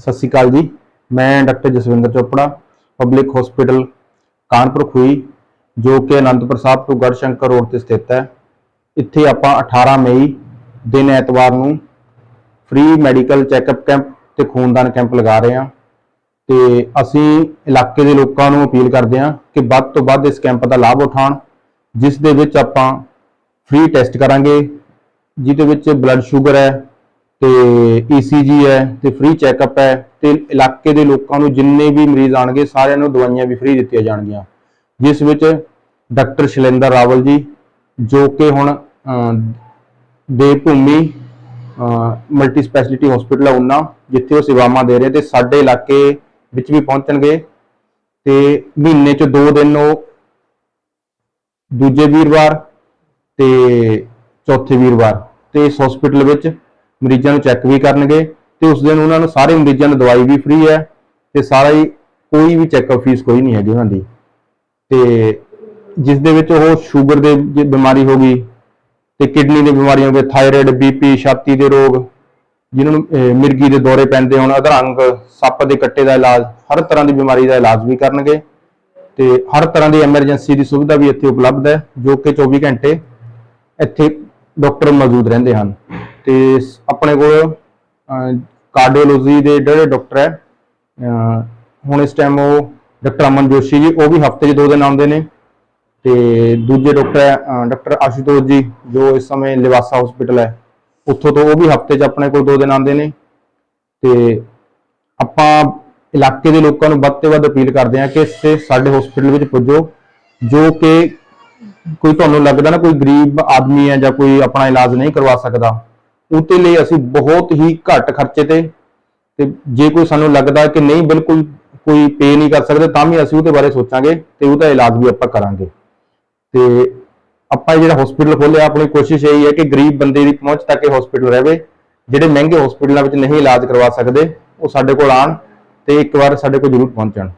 ਸਤਿ ਸ਼੍ਰੀ ਅਕਾਲ ਜੀ। ਮੈਂ doctor Jaswinder Chopra public hospital Kanpur Khui ਜੋ ਕਿ ਅਨੰਦਪੁਰ ਸਾਹਿਬ ਤੋਂ ਗੜਸ਼ੰਕਰ ਰੋਡ ਤੇ ਸਥਿਤ ਹੈ। ਇੱਥੇ ਆਪਾਂ 18 ਮਈ ਦਿਨ ਐਤਵਾਰ ਨੂੰ ਫ੍ਰੀ ਮੈਡੀਕਲ ਚੈੱਕਅਪ ਕੈਂਪ ਤੇ ਖੂਨਦਾਨ ਕੈਂਪ ਲਗਾ ਰਹੇ ਹਾਂ। ਤੇ ਅਸੀਂ ਇਲਾਕੇ ਦੇ ਲੋਕਾਂ ਨੂੰ ਅਪੀਲ ਕਰਦੇ ਹਾਂ ਕਿ ਵੱਧ ਤੋਂ ਵੱਧ ਇਸ ਕੈਂਪ ਦਾ ਲਾਭ ਉਠਾਉਣ, ਜਿਸ ਦੇ ਵਿੱਚ ਆਪਾਂ ਫ੍ਰੀ ਟੈਸਟ ਕਰਾਂਗੇ, ਜਿਹਦੇ ਵਿੱਚ ਬਲੱਡ ਸ਼ੂਗਰ ਹੈ ਤੇ ECG ਹੈ ਤੇ ਫ੍ਰੀ ਚੈੱਕਅਪ ਹੈ ਤੇ ਇਲਾਕੇ ਦੇ ਲੋਕਾਂ ਨੂੰ ਜਿੰਨੇ ਵੀ ਮਰੀਜ਼ ਆਣਗੇ ਸਾਰਿਆਂ ਨੂੰ ਦਵਾਈਆਂ ਵੀ ਫ੍ਰੀ ਦਿੱਤੀਆਂ ਜਾਣਗੀਆਂ। ਜਿਸ ਵਿੱਚ ਡਾਕਟਰ ਸ਼ੈਲੇਂਦਰ ਰਾਵਲ ਜੀ ਜੋ ਕਿ ਹੁਣ ਅਹ, ਦੇਵਭੂਮੀ ਮਲਟੀ ਸਪੈਸ਼ਲਿਟੀ ਹਸਪੀਟਲ ਹੈ ਉਹਨਾਂ ਜਿੱਥੇ ਉਹ ਸੇਵਾਵਾਂ ਦੇ ਰਹੇ ਤੇ ਸਾਡੇ ਇਲਾਕੇ ਵਿੱਚ ਵੀ ਪਹੁੰਚਣਗੇ ਤੇ ਮਹੀਨੇ 'ਚ ਦੋ ਦਿਨ ਉਹ ਦੂਜੇ ਵੀਰਵਾਰ ਤੇ ਚੌਥੇ ਵੀਰਵਾਰ ਤੇ ਇਸ ਹਸਪੀਟਲ ਵਿੱਚ ਮਰੀਜ਼ਾਂ ਨੂੰ ਚੈੱਕ ਵੀ ਕਰਨਗੇ ਤੇ ਉਸ ਦਿਨ ਉਹਨਾਂ ਨੂੰ ਸਾਰੇ ਮਰੀਜ਼ਾਂ ਨੂੰ ਦਵਾਈ ਵੀ ਫ੍ਰੀ ਹੈ ਤੇ ਸਾਰਾ ਹੀ ਕੋਈ ਵੀ ਚੈੱਕਅਪ ਫੀਸ ਕੋਈ ਨਹੀਂ ਹੈਗੀ ਉਹਨਾਂ ਦੀ। ਤੇ ਜਿਸ ਦੇ ਵਿੱਚ ਉਹ ਸ਼ੂਗਰ ਦੇ ਜੇ ਬਿਮਾਰੀ ਹੋ ਗਈ ਤੇ ਕਿਡਨੀ ਦੀ ਬਿਮਾਰੀਆਂ ਹੋ ਗਈ ਥਾਇਰਾਇਡ ਬੀਪੀ ਛਾਤੀ ਦੇ ਰੋਗ ਜਿਨ੍ਹਾਂ ਨੂੰ ਮਿਰਗੀ ਦੇ ਦੌਰੇ ਪੈਂਦੇ ਹੋਣ, ਅਧਰੰਗ, ਸੱਪ ਦੇ ਕੱਟੇ ਦਾ ਇਲਾਜ, ਹਰ ਤਰ੍ਹਾਂ ਦੀ ਬਿਮਾਰੀ ਦਾ ਇਲਾਜ ਵੀ ਕਰਨਗੇ। ਤੇ ਹਰ ਤਰ੍ਹਾਂ ਦੀ ਐਮਰਜੈਂਸੀ ਦੀ ਸੁਵਿਧਾ ਵੀ ਇੱਥੇ ਉਪਲਬਧ ਹੈ, ਜੋ ਕਿ 24 ਘੰਟੇ ਇੱਥੇ ਡਾਕਟਰ ਮੌਜੂਦ ਰਹਿੰਦੇ ਹਨ। ਤੇ ਆਪਣੇ ਕੋਲ ਕਾਰਡੀਓਲੋਜੀ ਦੇ ਜਿਹੜੇ ਡਾਕਟਰ ਹੈ ਹੁਣ ਇਸ ਟਾਈਮ ਉਹ ਡਾਕਟਰ ਅਮਨ ਜੋਸ਼ੀ ਜੀ ਉਹ ਵੀ ਹਫ਼ਤੇ 'ਚ ਦੋ ਦਿਨ ਆਉਂਦੇ ਨੇ। ਤੇ ਦੂਜੇ ਡਾਕਟਰ ਹੈ ਅਹ, ਡਾਕਟਰ ਆਸ਼ੂਤੋਸ਼ ਜੀ ਜੋ ਇਸ ਸਮੇਂ ਲਿਵਾਸਾ ਹਸਪੀਟਲ ਹੈ। ਉੱਥੋਂ ਤੋਂ ਉਹ ਵੀ ਹਫ਼ਤੇ 'ਚ ਆਪਣੇ ਕੋਲ ਦੋ ਦਿਨ ਆਉਂਦੇ ਨੇ। ਤੇ ਆਪਾਂ ਇਲਾਕੇ ਦੇ ਲੋਕਾਂ ਨੂੰ ਵੱਧ ਤੋਂ ਵੱਧ ਅਪੀਲ ਕਰਦੇ ਹਾਂ ਕਿ ਇੱਥੇ ਸਾਡੇ ਹਸਪੀਟਲ ਵਿੱਚ ਪੁੱਜੋ ਜੋ ਕਿ ਕੋਈ ਤੁਹਾਨੂੰ ਲੱਗਦਾ ਨਾ ਕੋਈ ਗਰੀਬ ਆਦਮੀ ਹੈ ਜਾਂ ਕੋਈ ਆਪਣਾ ਇਲਾਜ ਨਹੀਂ ਕਰਵਾ ਸਕਦਾ। ਉਹਦੇ ਲਈ ਅਸੀਂ ਬਹੁਤ ਹੀ ਘੱਟ ਖਰਚੇ ਤੇ ਤੇ ਜੇ ਕੋਈ ਸਾਨੂੰ ਲੱਗਦਾ ਕਿ ਨਹੀਂ ਬਿਲਕੁਲ ਕੋਈ ਪੇ ਨਹੀਂ ਕਰ ਸਕਦੇ, ਤਾਂ ਵੀ ਅਸੀਂ ਉਹਦੇ ਬਾਰੇ ਸੋਚਾਂਗੇ ਤੇ ਉਹਦਾ ਇਲਾਜ ਵੀ ਆਪਾਂ ਕਰਾਂਗੇ। ਤੇ ਆਪਾਂ ਜਿਹੜਾ ਹਸਪੀਟਲ ਖੋਲਿਆ ਆਪਣੀ ਕੋਸ਼ਿਸ਼ ਇਹੀ ਹੈ ਕਿ ਗਰੀਬ ਬੰਦੇ ਦੀ ਪਹੁੰਚ ਤੱਕ ਇਹ ਹਸਪੀਟਲ ਰਹੇ, ਜਿਹੜੇ ਮਹਿੰਗੇ ਹਸਪੀਟਲਾਂ ਵਿੱਚ ਨਹੀਂ ਇਲਾਜ ਕਰਵਾ ਸਕਦੇ, ਉਹ ਸਾਡੇ ਕੋਲ ਆਣ ਤੇ ਇੱਕ ਵਾਰ ਸਾਡੇ ਕੋਲ ਜ਼ਰੂਰ ਪਹੁੰਚਣ।